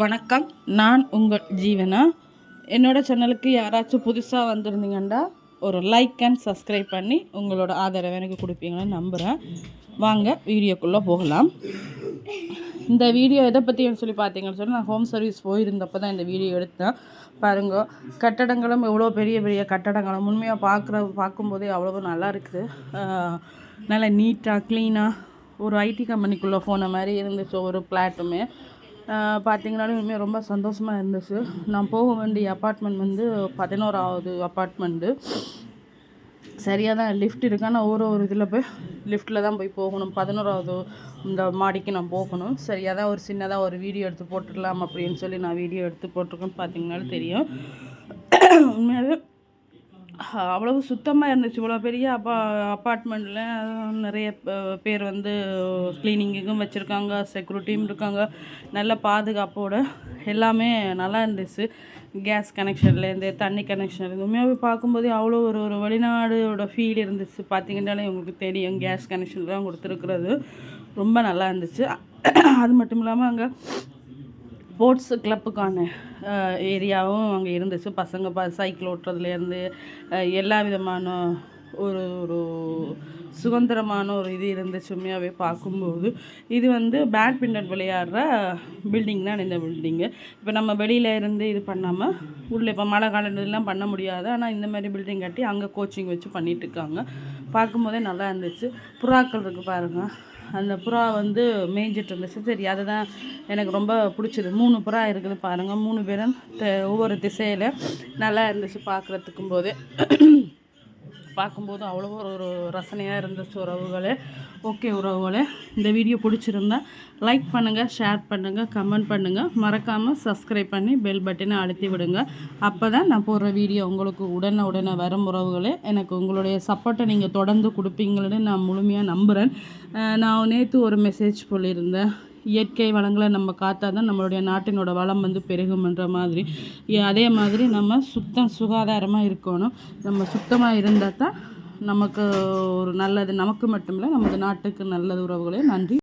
வணக்கம். நான் உங்கள் ஜீவனா? என்னோட சேனலுக்கு யாராச்சும் புதுசாக வந்திருந்தீங்கன்னா ஒரு லைக் அண்ட் சப்ஸ்கிரைப் பண்ணி உங்களோட ஆதரவை எனக்கு கொடுப்பீங்கன்னு நம்புகிறேன் வாங்க வீடியோக்குள்ளே போகலாம். இந்த வீடியோ எதை பற்றி சொல்லி பார்த்தீங்கன்னு சொல்லி நான் ஹோம் சர்வீஸ் போயிருந்தப்போ தான் இந்த வீடியோ எடுத்தேன். பாருங்க கட்டடங்களும் எவ்வளோ பெரிய பெரிய கட்டடங்களும். உண்மையாக பார்க்குற பார்க்கும்போதே அவ்வளோ நல்லா இருக்குது. நல்லா நீட்டாக க்ளீனாக ஒரு ஐடி கம்பெனிக்குள்ளே போன மாதிரி இருந்துச்சு ஒரு பிளாட்டுமே பார்த்தீங்கன்னாலும் இனிமேல் ரொம்ப சந்தோஷமாக இருந்துச்சு. நான் போக வேண்டிய அப்பார்ட்மெண்ட் வந்து பதினோராவது அப்பார்ட்மெண்ட்டு சரியாக தான் லிஃப்ட் இருக்கு. ஆனால் ஒரு ஒரு இதில் போய் லிஃப்ட்டில் தான் போய் போகணும். பதினோராவது இந்த மாடிக்கு நான் போகணும். சரியாக தான் ஒரு சின்னதாக ஒரு வீடியோ எடுத்து போட்டுடலாம் அப்படின்னு சொல்லி நான் வீடியோ எடுத்து போட்டிருக்கேன்னு பார்த்தீங்கன்னாலும் தெரியும். உண்மையாகவே அவ்வளவு சுத்தமாக இருந்துச்சு. இவ்வளோ பெரிய அப்பா அப்பார்ட்மெண்ட்டில் நிறைய பேர் வந்து க்ளீனிங்குக்கும் வச்சுருக்காங்க செக்யூரிட்டியும் இருக்காங்க. நல்ல பாதுகாப்போடு எல்லாமே நல்லா இருந்துச்சு. கேஸ் கனெக்ஷன்லேருந்து தண்ணி கனெக்ஷன் உண்மையாகவே பார்க்கும்போதே அவ்வளோ ஒரு ஒரு வெளிநாடோட ஃபீல் இருந்துச்சு. பார்த்தீங்கன்னாலே உங்களுக்கு தெரியும் கேஸ் கனெக்ஷன்லாம் கொடுத்துருக்குறது. ரொம்ப நல்லா இருந்துச்சு. அது மட்டும் இல்லாமல் அங்கே ஸ்போர்ட்ஸ் கிளப்புக்கான ஏரியாவும் அங்கே இருந்துச்சு. பசங்க ப சைக்கிள் ஓட்டுறதுலேருந்து எல்லா விதமான ஒரு ஒரு சுதந்திரமான ஒரு இது இருந்துச்சு உண்மையாகவே பார்க்கும்போது. இது வந்து பேட்மிண்டன் விளையாடுற பில்டிங் தான் இந்த பில்டிங்கு இப்போ நம்ம வெளியில் இருந்து இது பண்ணாமல் உள்ளே இப்போ மழை காலத்துலலாம் பண்ண முடியாது. ஆனால் இந்த மாதிரி பில்டிங் கட்டி அங்கே கோச்சிங் வச்சு பண்ணிகிட்ருக்காங்க இருக்காங்க. பார்க்கும்போதே நல்லா இருந்துச்சு. புறாக்கள் இருக்குது பாருங்கள் அந்த புறா வந்து மேய்ஞ்சிட்டு இருந்துச்சு. சரி அதுதான் எனக்கு ரொம்ப பிடிச்சது. மூணு புறா இருக்குது பாருங்கள் மூணு பேரும் ஒவ்வொரு திசையில் நல்லா இருந்துச்சு பார்க்குறதுக்கும் போதே பார்க்கும்போது அவ்வளோ ஒரு ஒரு ரசனையாக இருந்துச்சு உறவுகளே. ஓகே உறவுகளே இந்த வீடியோ பிடிச்சிருந்தா லைக் பண்ணுங்கள் ஷேர் பண்ணுங்கள் கமெண்ட் பண்ணுங்கள் மறக்காமல் சப்ஸ்கிரைப் பண்ணி பெல் பட்டனை அழுத்தி விடுங்க. அப்போ தான் நான் போடுற வீடியோ உங்களுக்கு உடனே உடனே வரும் உறவுகளே. எனக்கு உங்களுடைய சப்போர்ட்டை நீங்கள் தொடர்ந்து கொடுப்பீங்களேன்னு நான் முழுமையாக நம்புகிறேன் நான் நேற்று ஒரு மெசேஜ் சொல்லியிருந்தேன். இயற்கை வளங்களை நம்ம காத்தா தான் நம்மளுடைய நாட்டினோட வளம் வந்து பெருகும்ன்ற மாதிரி. அதே மாதிரி நம்ம சுத்தம் சுகாதாரமாக இருக்கணும். நம்ம சுத்தமாக இருந்தால் தான் நமக்கு ஒரு நல்லது நமக்கு மட்டும் இல்லை நமது நாட்டுக்கு நல்லது உறவுகளே நன்றி.